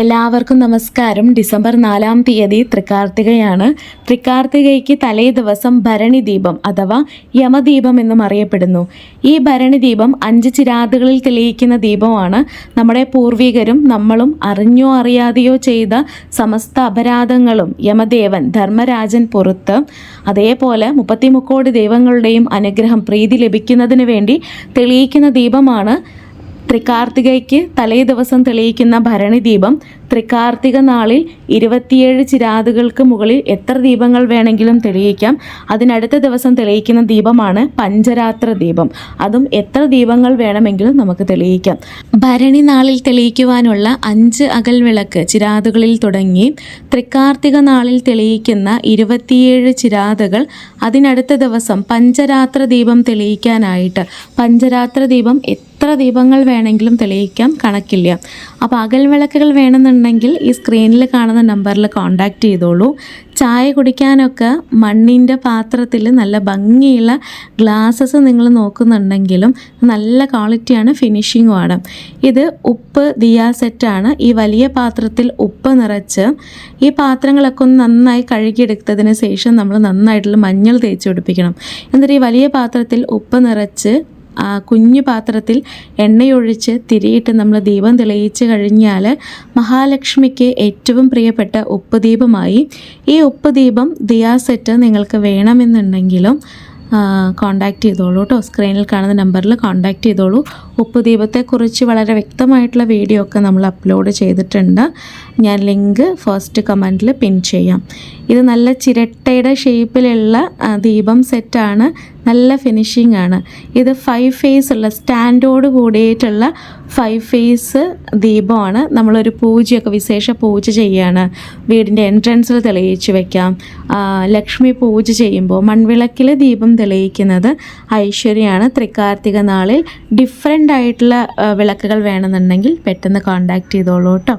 എല്ലാവർക്കും നമസ്കാരം. ഡിസംബർ നാലാം തീയതി തൃക്കാർത്തികയാണ് തൃക്കാർത്തികയ്ക്ക് തലേ ദിവസം ഭരണി ദീപം അഥവാ യമദീപം എന്നും അറിയപ്പെടുന്നു. ഈ ഭരണി ദീപം അഞ്ച് ചിരാതുകളിൽ തെളിയിക്കുന്ന ദീപമാണ്. നമ്മുടെ പൂർവികരും നമ്മളും അറിഞ്ഞോ അറിയാതെയോ ചെയ്ത സമസ്ത അപരാധങ്ങളും യമദേവൻ ധർമ്മരാജൻ പുറത്ത് അതേപോലെ മുപ്പത്തിമുക്കോടി ദൈവങ്ങളുടെയും അനുഗ്രഹം പ്രീതി ലഭിക്കുന്നതിന് വേണ്ടി തെളിയിക്കുന്ന ദീപമാണ് തൃക്കാർത്തികയ്ക്ക് തലേ ദിവസം തെളിയിക്കുന്ന ഭരണി ദീപം തൃക്കാർത്തിക നാളിൽ ഇരുപത്തിയേഴ് ചിരാതുകൾക്ക് മുകളിൽ എത്ര ദീപങ്ങൾ വേണമെങ്കിലും തെളിയിക്കാം. അതിനടുത്ത ദിവസം തെളിയിക്കുന്ന ദീപമാണ് പഞ്ചരാത്ര ദീപം. അതും എത്ര ദീപങ്ങൾ വേണമെങ്കിലും നമുക്ക് തെളിയിക്കാം. ഭരണി നാളിൽ തെളിയിക്കുവാനുള്ള അഞ്ച് അകൽ വിളക്ക് ചിരാതുകളിൽ തുടങ്ങി തൃക്കാർത്തിക നാളിൽ തെളിയിക്കുന്ന ഇരുപത്തിയേഴ് ചിരാതുകൾ അതിനടുത്ത ദിവസം പഞ്ചരാത്ര ദീപം തെളിയിക്കാനായിട്ട്. പഞ്ചരാത്ര ദീപം എത്ര ദീപങ്ങൾ വേണമെങ്കിലും തെളിയിക്കാം കണക്കില്ല. അപ്പോൾ അകൽ വിളക്കുകൾ വേണമെന്നുണ്ടെങ്കിൽ ഈ സ്ക്രീനിൽ കാണുന്ന നമ്പറിൽ കോൺടാക്റ്റ് ചെയ്തോളൂ. ചായ കുടിക്കാനൊക്കെ മണ്ണിന്റെ പാത്രത്തിൽ നല്ല ഭംഗിയുള്ള ഗ്ലാസ്സസ് നിങ്ങൾ നോക്കുന്നുണ്ടെങ്കിലും നല്ല ക്വാളിറ്റിയാണ് ഫിനിഷിങ്ങുമാണ് ഇത് ഉപ്പ് ദിയാ സെറ്റാണ് ഈ വലിയ പാത്രത്തിൽ ഉപ്പ് നിറച്ച് ഈ പാത്രങ്ങളൊക്കെ ഒന്ന് നന്നായി കഴുകിയെടുത്തതിന് ശേഷം നമ്മൾ നന്നായിട്ടുള്ള മഞ്ഞൾ തേച്ച് പിടിപ്പിക്കണം. എന്നിട്ട് ഈ വലിയ പാത്രത്തിൽ ഉപ്പ് നിറച്ച് ആ കുഞ്ഞു പാത്രത്തിൽ എണ്ണയൊഴിച്ച് തിരിയിട്ട് നമ്മൾ ദീപം തെളിയിച്ച് കഴിഞ്ഞാൽ മഹാലക്ഷ്മിക്ക് ഏറ്റവും പ്രിയപ്പെട്ട ഉപ്പ് ദീപമായി ഈ ഉപ്പ് ദീപം ദിയാസെറ്റ് നിങ്ങൾക്ക് വേണമെന്നുണ്ടെങ്കിലും കോണ്ടാക്ട് ചെയ്തോളൂ കേട്ടോ. സ്ക്രീനിൽ കാണുന്ന നമ്പറിൽ കോണ്ടാക്ട് ചെയ്തോളൂ. ഉപ്പ് ദീപത്തെക്കുറിച്ച് വളരെ വ്യക്തമായിട്ടുള്ള വീഡിയോ ഒക്കെ നമ്മൾ അപ്ലോഡ് ചെയ്തിട്ടുണ്ട്. ഞാൻ ലിങ്ക് ഫസ്റ്റ് കമന്റിൽ പിൻ ചെയ്യാം. ഇത് നല്ല ചിരട്ടയുടെ ഷേപ്പിലുള്ള ദീപം സെറ്റാണ് നല്ല ഫിനിഷിംഗ് ആണ്. ഇത് ഫൈവ് ഫേസ് ഉള്ള സ്റ്റാൻഡോട് കൂടിയിട്ടുള്ള ഫൈവ് ഫേസ് ദീപമാണ്. നമ്മളൊരു പൂജയൊക്കെ വിശേഷ പൂജ ചെയ്യാണ്. വീടിന്റെ എൻട്രൻസിൽ തെളിയിച്ച് വെക്കാം. ലക്ഷ്മി പൂജ ചെയ്യുമ്പോൾ മൺവിളക്കിൽ ദീപം തെളിയിക്കുന്നത് ഐശ്വര്യമാണ്. തൃക്കാർത്തിക നാളിൽ ഡിഫറെന്റ് ആയിട്ടുള്ള വിളക്കുകൾ വേണമെന്നുണ്ടെങ്കിൽ പെട്ടെന്ന് കോൺടാക്റ്റ് ചെയ്തോളൂ കേട്ടോ.